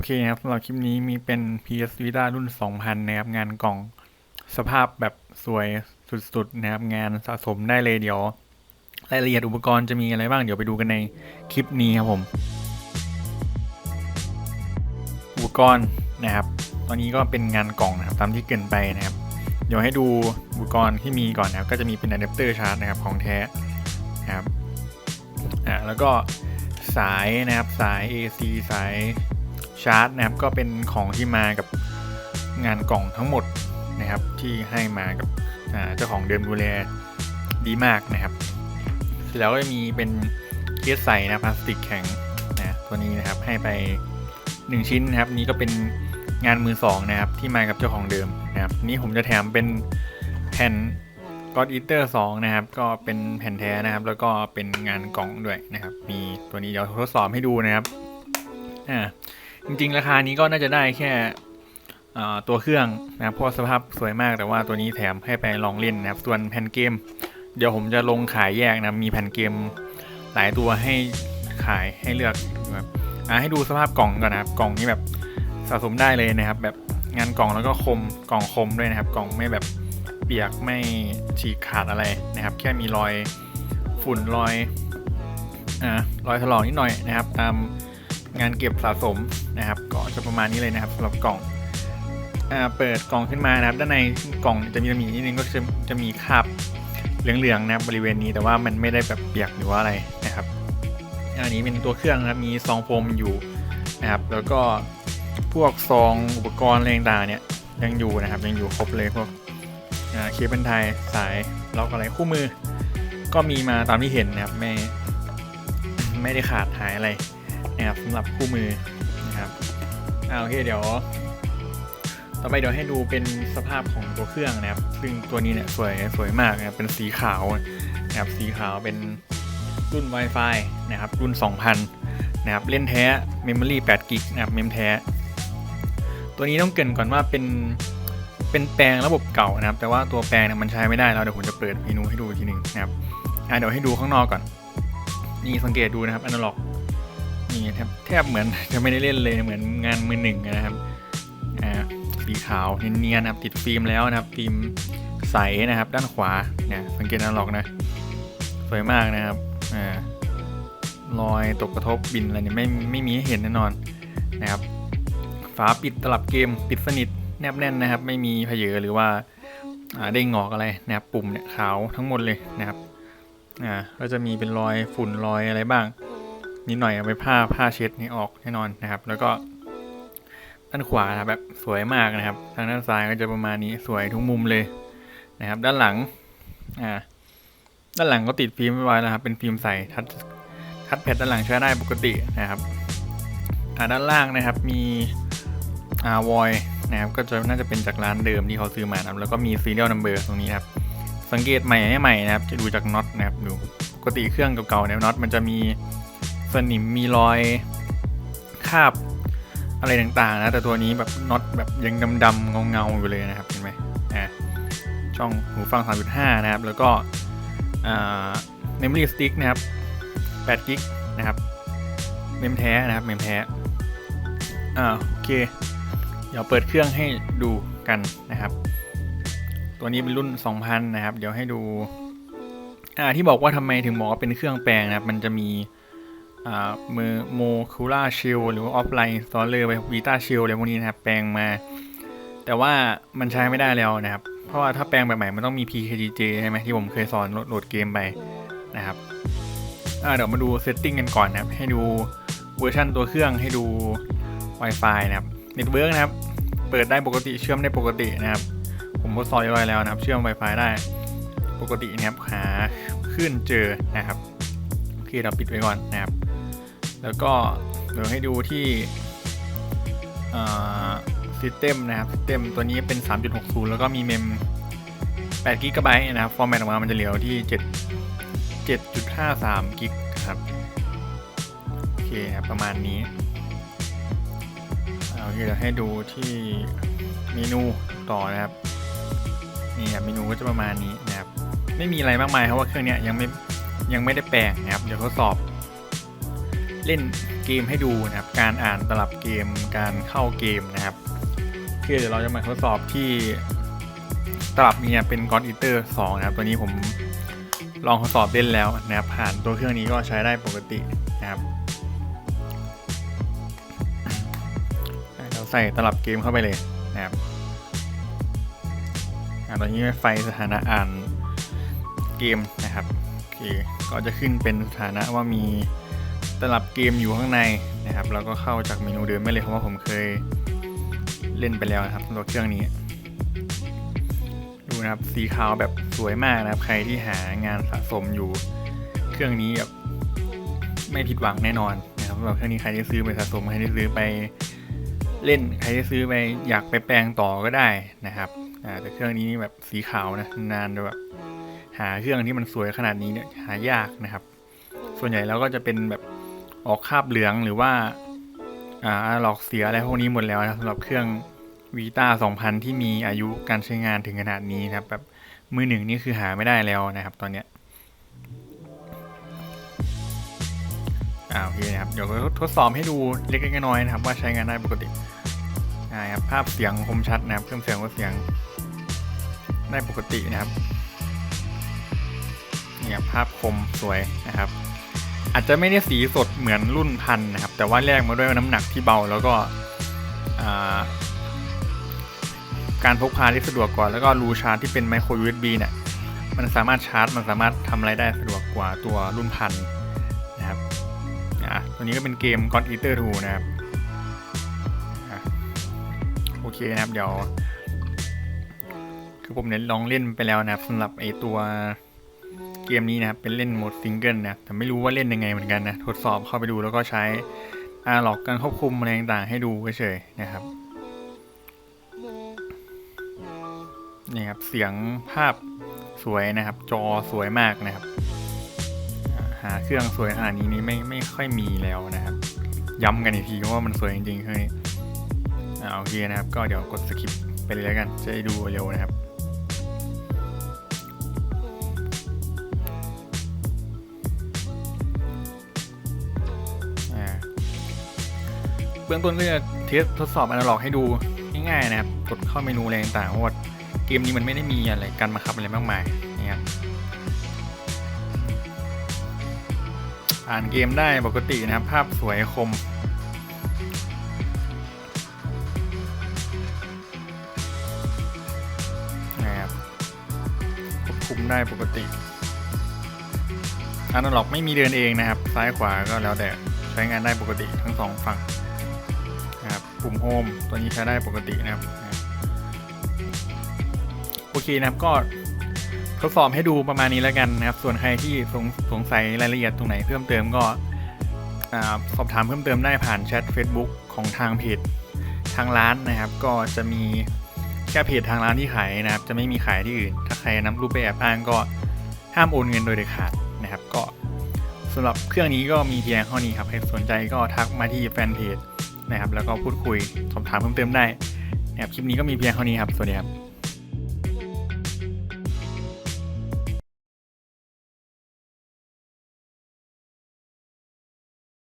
อเคครับสำหรับคลิปนี้มีเป็น PS Vita รุ่น 2000 นะครับ งานกล่องสภาพแบบสวยสุดๆ นะครับ งานสะสมได้เลยเดี๋ยวรายละเอียดอุปกรณ์จะมีอะไรบ้างเดี๋ยวไปดูกันในคลิปนี้ครับผม อุปกรณ์นะครับ ตอนนี้ก็เป็นงานกล่องนะครับตามที่เกินไปนะครับ เดี๋ยวให้ดูอุปกรณ์ที่มีก่อนนะครับ ก็จะมีเป็นอะแดปเตอร์ชาร์จนะครับของแท้นะครับอ่าแล้วก็สายนะครับสาย AC สาย ชาร์จนะครับ ก็เป็นของที่มากับงานกล่องทั้งหมดนะครับ ที่ให้มากับเจ้าของเดิมดูแลดีมากนะครับเสร็จแล้วก็มีเป็นเคสใส่นะพลาสติกแข็งนะตัวนี้นะครับให้ไป 1 ชิ้นนะครับ นี้ก็เป็นงานมือสองนะครับ ที่มากับเจ้าของเดิมนะครับ นี้ผมจะแถมเป็นแผ่น God Eater 2นะครับ ก็เป็นแผ่นแท้นะครับ แล้วก็เป็นงานกล่องด้วยนะครับ มีตัวนี้เดี๋ยวทดสอบให้ดูนะครับอ่า จริง ๆ ราคานี้ก็น่าจะได้แค่ตัวเครื่องนะครับเพราะสภาพสวยมากแต่ว่าตัวนี้แถมให้ไปลองเล่นนะครับส่วนแผ่นเกม เดี๋ยวผมจะลงขายแยกนะมีแผ่นเกมหลายตัวให้ขายให้เลือกนะครับให้ดูสภาพกล่องก่อนนะครับกล่องนี้แบบสะสมได้เลยนะครับ แบบงานกล่องแล้วก็คมกล่องคมด้วยนะครับ กล่องไม่แบบเปียกไม่ฉีกขาดอะไรนะครับ แค่มีรอยฝุ่นรอยอ่ารอยถลอกนิดหน่อยนะครับ ตาม งานเก็บสะสมนะครับก็จะประมาณนี้เลยนะครับสำหรับกล่องอเปิดกล่องขึ้นมานะครับ ด้านในกล่องจะมีตำหนินิดนึงก็จะจะมีคราบเหลืองๆนะครับบริเวณนี้แต่ว่ามันไม่ได้แบบเปียกหรือว่าอะไรนะครับ อันนี้เป็นตัวเครื่องนะครับมีซองโฟมอยู่นะครับ แล้วก็พวกซองอุปกรณ์อะไรต่างๆเนี่ยยังอยู่นะครับยังอยู่ครบเลยพวกเคเบิลไทยสายล็อกอะไรคู่มือ ก็มีมาตามที่เห็นนะครับไม่ไม่ได้ขาดหายอะไร นะครับสำหรับคู่มือนะครับอ่าโอเคเดี๋ยว ต่อไปเดี๋ยวให้ดูเป็นสภาพของตัวเครื่องนะครับ ซึ่งตัวนี้เนี่ยสวยสวยมากนะครับเป็นสีขาวนะครับสีขาวเป็นรุ่น Wi-Fi นะครับ รุ่น 2000 นะครับ เล่นแท้ Memory 8 g b นะครับ เมมแท้ ตัวนี้ต้องเกรินก่อนว่าเป็น เป็นแปลงระบบเก่านะครับ แต่ว่าตัวแปลงเนี่ยมันใช้ไม่ได้แล้วเดี๋ยวผมจะเปิดเมนูให้ดูอีกทีหนึ่งนะครับ อะเดี๋ยวให้ดูข้างนอกก่อน นี่สังเกตดูนะครับ อนาล็อก นี่แทบแทบเหมือนจะไม่ได้เล่นเลยเหมือนงานมือหนึ่งนะครับอ่าสีขาวเนียนๆนะครับติดฟิล์มแล้วนะครับฟิล์มใสนะครับ ด้านขวาเนี่ยสังเกตอนาล็อกนะสวยมากนะครับอ่ารอยตกกระทบบินอะไรเนี่ยไม่ไม่มีให้เห็นแน่นอนนะครับฝาปิดตลับเกมปิดสนิทแนบแน่นนะครับ ไม่มีเพเยอหรือว่าอ่าเด้งอกอะไรนะครับปุ่มเนี่ยขาวทั้งหมดเลยนะครับอ่าก็จะมีเป็นรอยฝุ่นรอยอะไรบ้าง นิดหน่อยเอาไปผ้าผ้าเช็ดนี่ออกแน่นอนนะครับ แล้วก็ด้านขวาแบบสวยมากนะครับ ทางด้านซ้ายก็จะประมาณนี้สวยทุกมุมเลยนะครับ ด้านหลังอ่าด้านหลังก็ติดฟิล์มไว้แล้วครับ เป็นฟิล์มใสทัดทัดแพดด้านหลังใช้ได้ปกตินะครับอ่าด้านล่างนะครับมีอาวอยนะครับก็จะน่าจะเป็นจากร้านเดิมที่เขาซื้อมานะครับแล้วก็มี serial number ตรงนี้ครับ สังเกตใหม่ให้ใหม่นะครับ จะดูจากน็อตนะครับดูปกติเครื่องเก่าๆเนี่ยน็อตมันจะมี สนิมมีรอยคาบอะไรต่างๆ นะ แต่ตัวนี้แบบน็อตแบบยังดำๆเงาๆอยู่เลยนะครับเห็นไหมอ่าช่องหูฟัง 3.5 นะครับ แล้วก็อ่า memory stick นะครับ8กิกนะครับ เมมแท้นะครับ เมมแท้ อ่าโอเค เดี๋ยวเปิดเครื่องให้ดูกันนะครับ ตัวนี้เป็นรุ่น 2000 นะครับ เดี๋ยวให้ดู อ่าที่บอกว่าทำไมถึงบอกว่าเป็นเครื่องแปลงนะครับ มันจะมี มือโมคูล่าชิลหรือว่าออฟไลน์ซอลเลอร์ไปวีตาชิลอะไรพวกนี้นะครับ แปลงมา แต่ว่ามันใช้ไม่ได้แล้วนะครับ เพราะว่าถ้าแปลงแบบใหม่มันต้องมี PKGJ ใช่ไหมที่ผมเคยสอนโหลดเกมไปนะครับเดี๋ยวมาดูเซตติ้งกันก่อนนะครับ ให้ดูเวอร์ชันตัวเครื่องให้ดู Wi-Fi นะครับเน็ตเวิร์กนะครับ เปิดได้ปกติเชื่อมได้ปกตินะครับ ผมทดสอบเรียบร้อยแล้วนะครับ เชื่อม Wi-Fi ได้ปกตินะครับหาขึ้นเจอนะครับโอเคเราปิดไว้ก่อนนะครับ แล้วก็เดี๋ยวให้ดูที่ซิสเต็มนะครับซิสเต็มตัวนี้เป็น 3.60 แล้วก็มีเมม8กิกะไบต์นะครับ ฟอร์แมตออกมามันจะเหลือที่ 7 7.53กิกครับ โอเคครับประมาณนี้อ่าโอเคเดี๋ยวให้ดูที่เมนูต่อนะครับ นี่ครับเมนูก็จะประมาณนี้นะครับ ไม่มีอะไรมากมายเพราะว่าเครื่องนี้ยังไม่ยังไม่ได้แปลงนะครับ เดี๋ยวทดสอบ เล่นเกมให้ดูนะครับ การอ่านตลับเกม การเข้าเกมนะครับคือเดี๋ยวเราจะมาทดสอบที่ตลับนี้เป็น God Eater 2นะครับ ตัวนี้ผมลองทดสอบเล่นแล้วนะครับ ผ่านตัวเครื่องนี้ก็ใช้ได้ปกตินะครับเราใส่ตลับเกมเข้าไปเลยนะครับตอนนี้ไฟสถานะอ่านเกมนะครับโอเคก็จะขึ้นเป็นสถานะว่ามี ตลับเกมอยู่ข้างในนะครับแล้วก็เข้าจากเมนูเดิมไม่เลยเพราะว่าผมเคยเล่นไปแล้วนะครับสำหรับเครื่องนี้ ดูนะครับสีขาวแบบสวยมากนะครับ ใครที่หางานสะสมอยู่ เครื่องนี้แบบไม่ผิดหวังแน่นอนนะครับสำหรับเครื่องนี้ใครที่ซื้อไปสะสมใครที่ซื้อไปเล่นใครที่ซื้อไปอยากไปแปลงต่อก็ได้นะครับอ่าแต่เครื่องนี้แบบสีขาวนะนานแบบหาเครื่องที่มันสวยขนาดนี้เนี่ยหายากนะครับ ส่วนใหญ่แล้วก็จะเป็นแบบ ออกคาบเหลืองหรือว่าอ่าหลอกเสียอะไรพวกนี้หมดแล้วนะสำหรับเครื่องวีตา2000 ที่มีอายุการใช้งานถึงขนาดนี้นะครับแบบมือหนึ่งนี่คือหาไม่ได้แล้วนะครับ ตอนเนี้ยอ่าโอเคนะครับเดี๋ยวทดสอบให้ดูเล็กๆน้อยๆนะครับ ว่าใช้งานได้ปกติอ่าครับภาพเสียงคมชัดนะครับเครื่องเสียงก็เสียงได้ปกตินะครับนี่ครับภาพคมสวยนะครับ อาจจะไม่ได้สีสดเหมือนรุ่นพันนะครับ แต่ว่าแลกมาด้วยน้ำหนักที่เบาแล้วก็การพกพาที่สะดวกกว่า แล้วก็รูชาร์จที่เป็นไมโคร USB เนี่ยมันสามารถชาร์จ มันสามารถทำอะไรได้สะดวกกว่าตัวรุ่นพันนะครับอะตัวนี้ก็เป็นเกม God Eater 2 นะครับอโอเคนะครับ เดี๋ยว คือผมเนี่ยลองเล่นไปแล้วนะครับสำหรับไอตัว เกมนี้นะครับเป็นเล่นโหมดซิงเกิลนะแต่ไม่รู้ว่าเล่นยังไงเหมือนกันนะทดสอบเข้าไปดูแล้วก็ใช้อาล็อกการควบคุมอะไรต่างๆให้ดูเฉยๆนะครับนี่ครับเสียงภาพสวยนะครับ จอสวยมากนะครับ หาเครื่องสวยขนาดนี้นี่ไม่ไม่ค่อยมีแล้วนะครับ ย้ำกันอีกทีว่ามันสวยจริงๆเครื่องนี้อ่าโอเคนะครับ ก็เดี๋ยวกดสคิปไปเลยแล้วกันจะได้ดูเร็วนะครับ เบื้องต้นก็จะเทสทดสอบอนาล็อกให้ดูง่ายๆนะครับ กดเข้าเมนูอะไรต่างๆเพราะว่าเกมนี้มันไม่ได้มีอะไรการบังคับอะไรมากมายนะครับอ่านเกมได้ปกตินะครับ ภาพสวยคมนะครับควบคุมได้ปกติอนาล็อกไม่มีเดินเองนะครับ ซ้ายขวาก็แล้วแต่ใช้งานได้ปกติทั้งสองฝั่ง ปุ่มโฮมตัวนี้ใช้ได้ปกตินะครับ โอเคนะครับก็ทดสอบให้ดูประมาณนี้แล้วกันนะครับ ส่วนใครที่สงสงสัยรายละเอียดตรงไหนเพิ่มเติมก็สอบถามเพิ่มเติมได้ผ่านแชท Facebook ของทางเพจทางร้านนะครับ ก็จะมีแค่เพจทางร้านที่ขายนะครับ จะไม่มีขายที่อื่น ถ้าใครนำรูปไปแอบอ้างก็ห้ามโอนเงินโดยเด็ดขาดนะครับ ก็สำหรับเครื่องนี้ก็มีเพียงเท่านี้ครับใครสนใจก็ทักมาที่แฟนเพจ นะครับ แล้วก็พูดคุยสอบถามเพิ่มเติมได้นะครับคลิปนี้ก็มีเพียงเท่านี้ครับ สวัสดีครับ